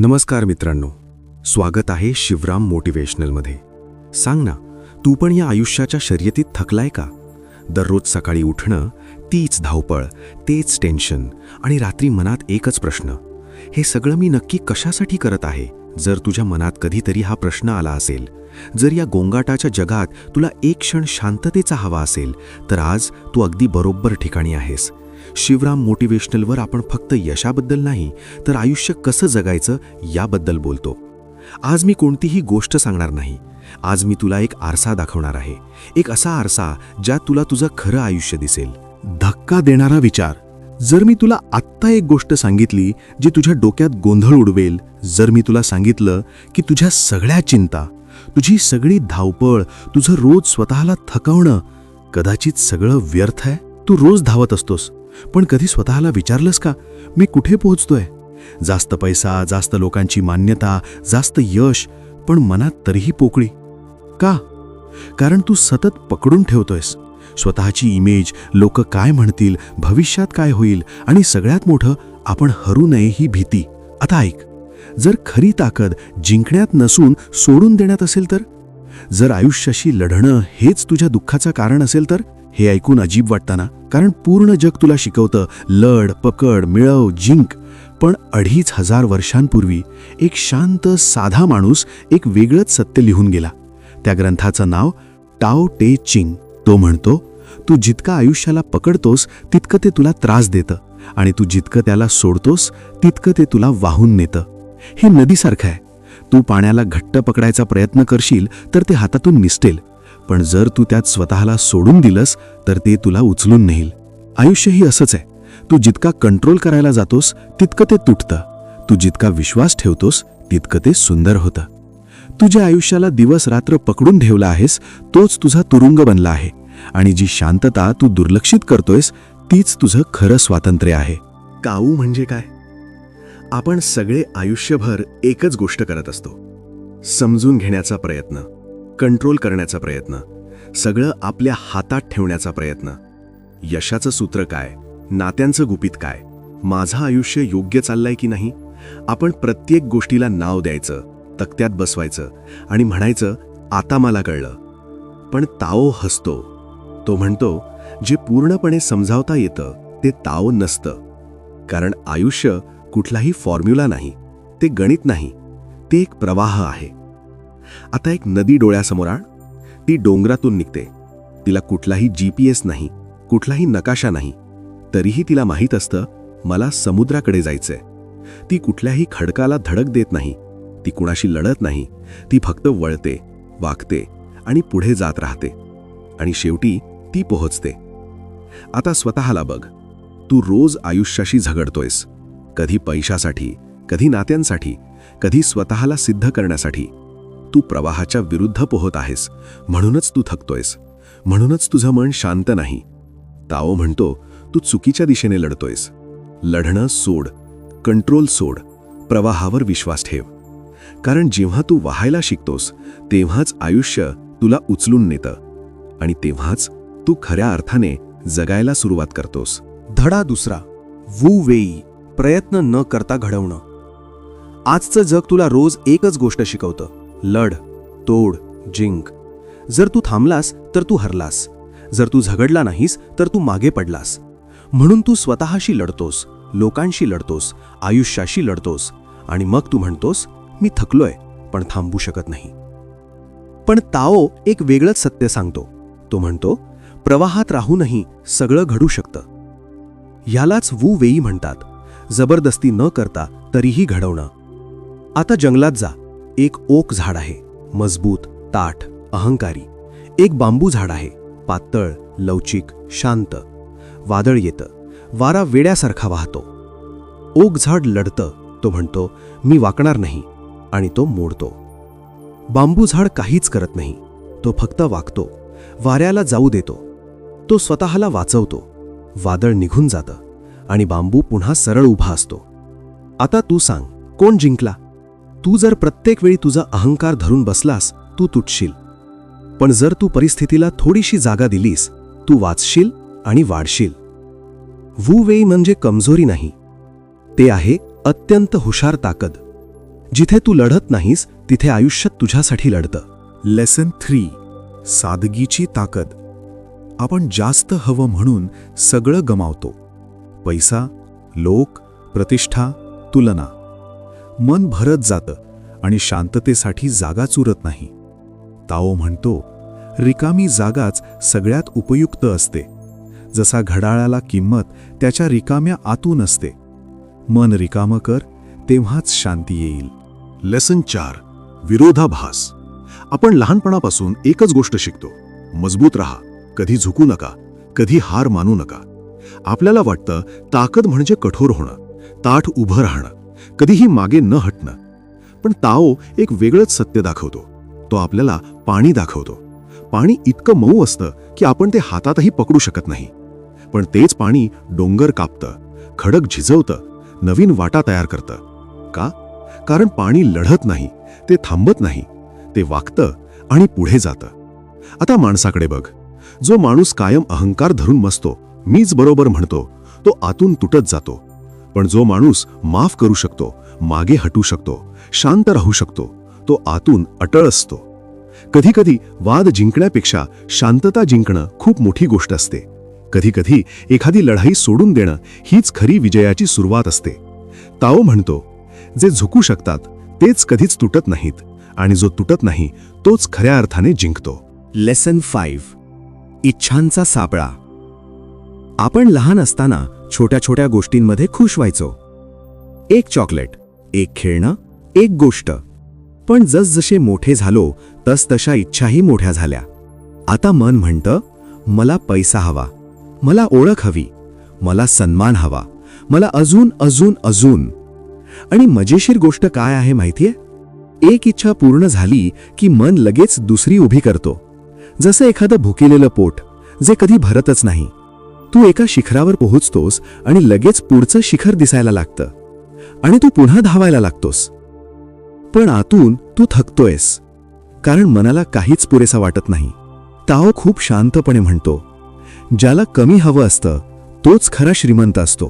नमस्कार मित्रांनो. स्वागत आहे शिवराम मोटिवेशनलमध्ये सांग ना तू पण या आयुष्याच्या शर्यतीत थकलाय का? दररोज सकाळी उठणं तीच धावपळ तेच टेन्शन आणि रात्री मनात एकच प्रश्न. हे सगळं मी नक्की कशासाठी करत आहे? जर तुझ्या मनात कधीतरी हा प्रश्न आला असेल जर या गोंगाटाच्या जगात तुला एक क्षण शांततेचा हवा असेल तर आज तू अगदी बरोबर ठिकाणी आहेस. शिवराम मोटिवेशनलवर आपण फक्त यशाबद्दल नाही तर आयुष्य कसं जगायचं याबद्दल बोलतो. आज मी कोणतीही गोष्ट सांगणार नाही. आज मी तुला एक आरसा दाखवणार आहे. एक असा आरसा ज्यात तुला तुझं खरं आयुष्य दिसेल. धक्का देणारा विचार. जर मी तुला आत्ता एक गोष्ट सांगितली जी तुझ्या डोक्यात गोंधळ उडवेल जर मी तुला सांगितलं की तुझ्या सगळ्या चिंता तुझी सगळी धावपळ तुझं रोज स्वतःला थकवणं कदाचित सगळं व्यर्थ आहे. तू रोज धावत असतोस. पण कधी स्वतःला विचारलंस का? मी कुठे पोहोचतोय? जास्त पैसा जास्त लोकांची मान्यता जास्त यश पण मनात तरीही पोकळी. का? कारण तू सतत पकडून ठेवतोयस. स्वतःची इमेज लोक काय म्हणतील भविष्यात काय होईल आणि सगळ्यात मोठं आपण हरू नये ही भीती. आता ऐक. जर खरी ताकद जिंकण्यात नसून सोडून देण्यात असेल तर? जर आयुष्याशी लढणं हेच तुझ्या दुःखाचं कारण असेल तर? हे ऐकून अजीब वाटताना कारण पूर्ण जग तुला शिकवतं लढ पकड मिळव जिंक. पण अडीच हजार वर्षांपूर्वी एक शांत साधा माणूस एक वेगळंच सत्य लिहून गेला. त्या ग्रंथाचं नाव टाओ टे चिंग. तो म्हणतो तू जितका आयुष्याला पकडतोस तितकं ते तुला त्रास देतं. आणि तू जितकं त्याला सोडतोस तितकं ते तुला वाहून नेतं. हे नदीसारखं आहे. तू पाण्याला घट्ट पकडायचा प्रयत्न करशील तर ते हातातून निसटेल. पण जर तू त्यात स्वतःला सोडून दिलंस तर ते तुला उचलून नेईल. आयुष्यही असंच आहे. तू जितका कंट्रोल करायला जातोस तितकं ते तुटतं. तू जितका विश्वास ठेवतोस तितकं ते सुंदर होतं. तुझ्या आयुष्याला दिवस रात्र पकडून ठेवला आहेस तोच तुझा तुरुंग बनला आहे. आणि जी शांतता तू दुर्लक्षित करतोयस तीच तुझं खरं स्वातंत्र्य आहे. काऊ म्हणजे काय? आपण सगळे आयुष्यभर एकच गोष्ट करत असतो. समजून घेण्याचा प्रयत्न. कंट्रोल करण्याचा प्रयत्न. सगळं आपल्या हातात ठेवण्याचा प्रयत्न. यशाचं सूत्र काय? नात्यांचं गुपित काय? माझं आयुष्य योग्य चाललंय की नाही? आपण प्रत्येक गोष्टीला नाव द्यायचं तक्त्यात बसवायचं आणि म्हणायचं आता मला कळलं. पण ताओ हसतो. तो म्हणतो जे पूर्णपणे समजावता येतं ते ताओ नसतं. कारण आयुष्य कुठलाही फॉर्म्युला नाही ते गणित नाही ते एक प्रवाह आहे. आता एक नदी डोळ्यासमोर आण. ती डोंगरातून निघते. तिला कुठलाही जी पी एस नाही कुठलाही नकाशा नाही. तरीही तिला माहीत असतं मला समुद्राकडे जायचंय. ती कुठल्याही खडकाला धडक देत नाही. ती कुणाशी लढत नाही. ती फक्त वळते वागते आणि पुढे जात राहते. आणि शेवटी ती पोहोचते. आता स्वतःला बघ. तू रोज आयुष्याशी झगडतोयस. कधी पैशासाठी कधी नात्यांसाठी कधी स्वतःला सिद्ध करण्यासाठी. तू प्रवाहाच्या विरुद्ध पोहत आहेस. म्हणूनच तू थकतोयस. म्हणूनच तुझं मन शांत नाही. ताओ म्हणतो तू चुकीच्या दिशेने लढतोयस. लढणं सोड. कंट्रोल सोड. प्रवाहावर विश्वास ठेव. कारण जेव्हा तू वाहायला शिकतोस तेव्हाच आयुष्य तुला उचलून नेतं. आणि तेव्हाच तू खऱ्या अर्थाने जगायला सुरुवात करतोस. धडा दुसरा. वू वेई. प्रयत्न न करता घडवणं. आजचं जग तुला रोज एकच गोष्ट शिकवतं. लढ तोड जिंक. जर तू थांबलास तर तू हरलास. जर तू झगडला नाहीस तर तू मागे पडलास. म्हणून तू स्वतःशी लढतोस लोकांशी लढतोस आयुष्याशी लढतोस. आणि मग तू म्हणतोस मी थकलोय पण थांबू शकत नाही. पण ताओ एक वेगळंच सत्य सांगतो. तो म्हणतो प्रवाहात राहूनही सगळं घडू शकतं. ह्यालाच वू वेई म्हणतात. जबरदस्ती न करता तरीही घडवणं. आता जंगलात जा. एक ओक झाड आहे मजबूत ताठ अहंकारी. एक बांबू झाड आहे पातळ लवचिक शांत. वादळ येतं वारा वेड्यासारखा वाहतो. ओक झाड लढतं तो म्हणतो मी वाकणार नाही आणि तो मोडतो. बांबू झाड काहीच करत नाही तो फक्त वाकतो वाऱ्याला जाऊ देतो. तो स्वतःला वाचवतो वादळ निघून जातं आणि बांबू पुन्हा सरळ उभा असतो. आता तू सांग कोण जिंकला? तू जर प्रत्येक वेळी तुझा अहंकार धरून बसलास तू तुटशील. पण जर तू परिस्थितीला थोडीशी जागा दिलीस तू वाचशील आणि वाढशील. वू वेई म्हणजे कमजोरी नाही. ते आहे अत्यंत हुशार ताकद. जिथे तू लढत नाहीस तिथे आयुष्य तुझ्यासाठी लढतं. लेसन थ्री सादगीची ताकद. आपण जास्त हवं म्हणून सगळं गमावतो. पैसा लोक प्रतिष्ठा तुलना. मन भरत जातं आणि शांततेसाठी जागा चुरत नाही. ताओ म्हणतो रिकामी जागाच सगळ्यात उपयुक्त असते. जसा घडाळाला किंमत त्याच्या रिकाम्या आतून असते. मन रिकामं कर तेव्हाच शांती येईल. लेसन चार विरोधाभास. आपण लहानपणापासून एकच गोष्ट शिकतो. मजबूत राहा कधी झुकू नका कधी हार मानू नका. आपल्याला वाटतं ताकद म्हणजे कठोर होणं ताठ उभं राहणं. कधीही मागे न हटणं. पण ताओ एक वेगळंच सत्य दाखवतो. तो आपल्याला पाणी दाखवतो. पाणी इतकं मऊ असतं की आपण ते हातातही पकडू शकत नाही. पण तेच पाणी डोंगर कापतं खडक झिजवतं नवीन वाटा तयार करतं. का? कारण पाणी लढत नाही ते थांबत नाही ते वागतं आणि पुढे जातं. आता माणसाकडे बघ. जो माणूस कायम अहंकार धरून बसतो मीच बरोबर म्हणतो तो आतून तुटत जातो. पण जो माणूस माफ करू शकतो मागे हटू शकतो शांत राहू शकतो तो आतून अटळ असतो. कधीकधी वाद जिंकण्यापेक्षा शांतता जिंकणं खूप मोठी गोष्ट असते. कधीकधी एखादी लढाई सोडून देणं हीच खरी विजयाची सुरुवात असते. ताओ म्हणतो जे झुकू शकतात तेच कधीच तुटत नाहीत आणि जो तुटत नाही तोच खऱ्या अर्थाने जिंकतो. लेसन फाईव्ह इच्छांचा सापळा. आपण लहान असताना छोट्या छोट्या गोष्टींमध्ये खुश व्हायचो. एक चॉकलेट एक खेळणं एक गोष्ट. पण जसजसे मोठे झालो तसतशा इच्छाही मोठ्या झाल्या. आता मन म्हणतं मला पैसा हवा. मला ओळख हवी. मला सन्मान हवा. मला अजून अजून अजून. आणि मजेशीर गोष्ट काय आहे माहितीये? एक इच्छा पूर्ण झाली की मन लगेच दुसरी उभी करतो. जसं एखादं भुकेलेलं पोट जे कधी भरतच नाही. तू एका शिखरावर पोहोचतोस आणि लगेच पुढचं शिखर दिसायला लागतं. आणि तू पुन्हा धावायला लागतोस. पण आतून तू थकतोयस. कारण मनाला काहीच पुरेसा वाटत नाही. ताओ खूप शांतपणे म्हणतो. ज्याला कमी हवं असतं तोच खरा श्रीमंत असतो.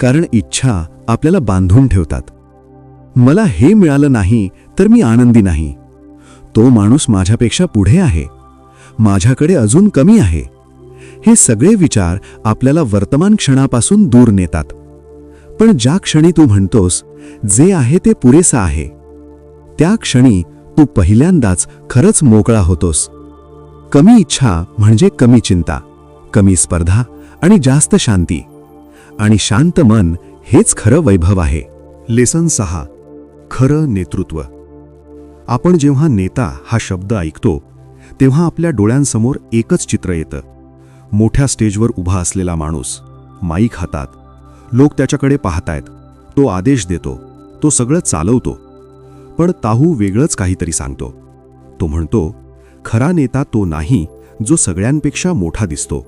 कारण इच्छा आपल्याला बांधून ठेवतात. मला हे मिळालं नाही तर मी आनंदी नाही. तो माणूस माझ्यापेक्षा पुढे आहे. माझ्याकडे अजून कमी आहे. हे सगळे विचार आपल्याला वर्तमान क्षणापासून दूर नेतात. पण ज्या क्षणी तू म्हणतोस जे आहे ते पुरेसं आहे. त्या क्षणी तू पहिल्यांदाच खरंच मोकळा होतोस. कमी इच्छा म्हणजे कमी चिंता कमी स्पर्धा आणि जास्त शांती. आणि शांत मन हेच खरं वैभव आहे. लेसन सहा खरं नेतृत्व. आपण जेव्हा नेता हा शब्द ऐकतो तेव्हा आपल्या डोळ्यांसमोर एकच चित्र येतं. मोठ्या स्टेजवर उभा असलेला माणूस माईक हातात. लोक त्याच्याकडे पाहतायत. तो आदेश देतो. तो सगळं चालवतो. पण ताहू वेगळंच काहीतरी सांगतो. तो म्हणतो खरा नेता तो नाही जो सगळ्यांपेक्षा मोठा दिसतो.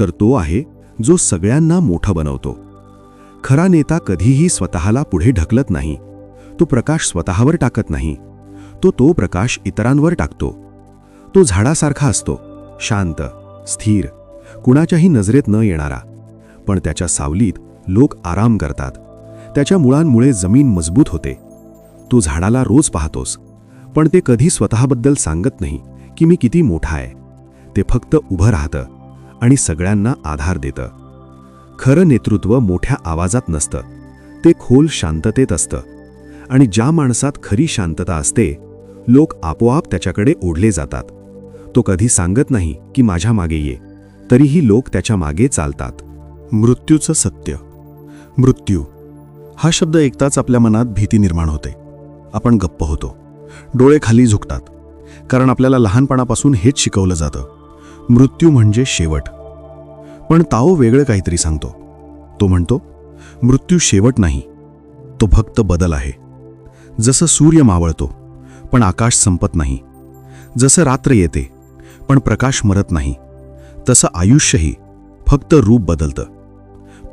तर तो आहे जो सगळ्यांना मोठं बनवतो. खरा नेता कधीही स्वतःला पुढे ढकलत नाही. तो प्रकाश स्वतःवर टाकत नाही. तो तो प्रकाश इतरांवर टाकतो. तो झाडासारखा असतो. शांत स्थिर कुणाच्याही नजरेत न येणारा. पण त्याच्या सावलीत लोक आराम करतात. त्याच्या मुळांमुळे जमीन मजबूत होते. तू झाडाला रोज पाहतोस. पण ते कधी स्वतःबद्दल सांगत नाही की मी किती मोठा आहे. ते फक्त उभं राहतं आणि सगळ्यांना आधार देतं. खरं नेतृत्व मोठ्या आवाजात नसतं. ते खोल शांततेत असतं. आणि ज्या माणसात खरी शांतता असते लोक आपोआप त्याच्याकडे ओढले जातात. तो कधी सांगत नाही की माझ्या मागे ये. तरीही लोक त्याच्यामागे चालतात. मृत्यूचं सत्य. मृत्यू. हा शब्द ऐकताच आपल्या मनात भीती निर्माण होते. आपण गप्प होतो. डोळे खाली झुकतात. कारण आपल्याला लहानपणापासून हेच शिकवलं जातं. मृत्यू म्हणजे शेवट. पण ताओ वेगळं काहीतरी सांगतो. तो म्हणतो मृत्यू शेवट नाही. तो फक्त बदल आहे. जसं सूर्य मावळतो पण आकाश संपत नाही. जसं रात्र येते पण प्रकाश मरत नाही. तसं आयुष्यही फक्त रूप बदलतं.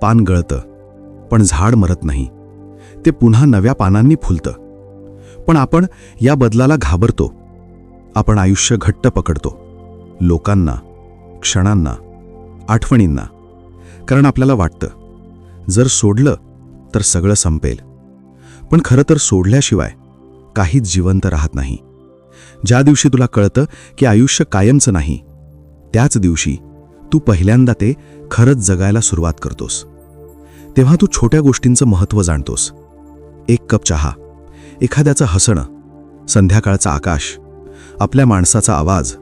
पान गळतं पण झाड मरत नाही. ते पुन्हा नव्या पानांनी फुलतं. पण आपण या बदलाला घाबरतो. आपण आयुष्य घट्ट पकडतो. लोकांना क्षणांना आठवणींना. कारण आपल्याला वाटतं जर सोडलं तर सगळं संपेल. पण खरं तर सोडल्याशिवाय काहीच जिवंत राहत नाही. ज्या दिवशी तुला कळतं की आयुष्य कायमचं नाही त्याच दिवशी तू पहिल्यांदा ते खरंच जगायला सुरुवात करतोस. तेव्हा तू छोट्या गोष्टींचं महत्त्व जाणतोस. एक कप चहा एखाद्याचं हसणं संध्याकाळचं आकाश आपल्या माणसाचा आवाज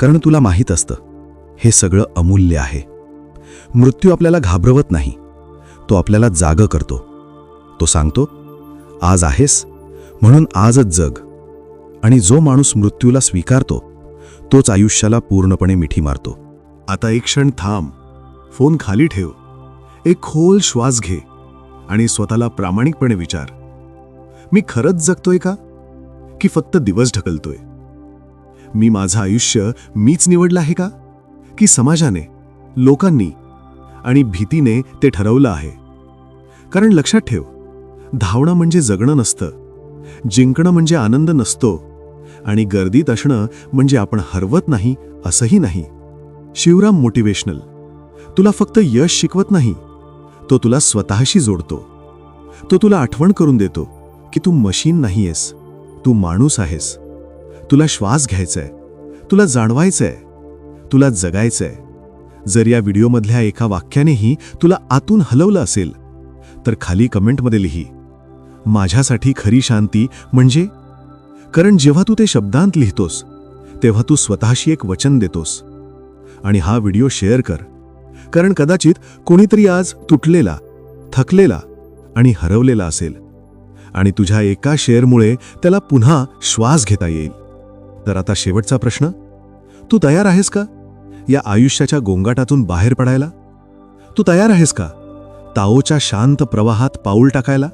कारण तुला माहीत असतं हे सगळं अमूल्य आहे. मृत्यू आपल्याला घाबरवत नाही तो आपल्याला जाग करतो. तो सांगतो आज आहेस म्हणून आजच जग. आणि जो माणूस मृत्यूला स्वीकारतो तोच आयुष्याला पूर्णपणे मिठी मारतो. आता एक क्षण थांब. फोन खाली ठेव. एक खोल श्वास घे आणि स्वतःला प्रामाणिकपणे विचार. मी खरंच जगतोय का? की फक्त दिवस ढकलतोय? मी माझं आयुष्य मीच निवडलं आहे का? की समाजाने लोकांनी आणि भीतीने ते ठरवलं आहे? कारण लक्षात ठेव. धावणं म्हणजे जगणं नसतं. जिंकणं म्हणजे आनंद नसतो. आणि गर्दीत असणं म्हणजे आपण हरवत नाही असंही नाही. शिवराम मोटिवेशनल तुला फक्त यश शिकवत नाही. तो तुला स्वतःशी जोडतो. तो तुला आठवण करून देतो की तू मशीन नाहीयेस तू माणूस आहेस. तुला श्वास घ्यायचाय तुला जाणवायचंय तुला जगायचंय. जर या व्हिडिओमधल्या एका वाक्यानेही तुला आतून हलवलं असेल तर खाली कमेंटमध्ये लिही. माझ्यासाठी खरी शांती म्हणजे कारण जेव्हा तू ते शब्दांत लिहितोस तेव्हा तू स्वतःशी एक वचन देतोस. आणि हा व्हिडिओ शेअर कर. कारण कदाचित कोणीतरी आज तुटलेला थकलेला आणि हरवलेला असेल. आणि तुझ्या एका शेअरमुळे त्याला पुन्हा श्वास घेता येईल. तर आता शेवटचा प्रश्न. तू तयार आहेस का? या आयुष्याच्या गोंगाटातून बाहेर पडायला? तू तयार आहेस का? ताओच्या शांत प्रवाहात पाऊल टाकायला?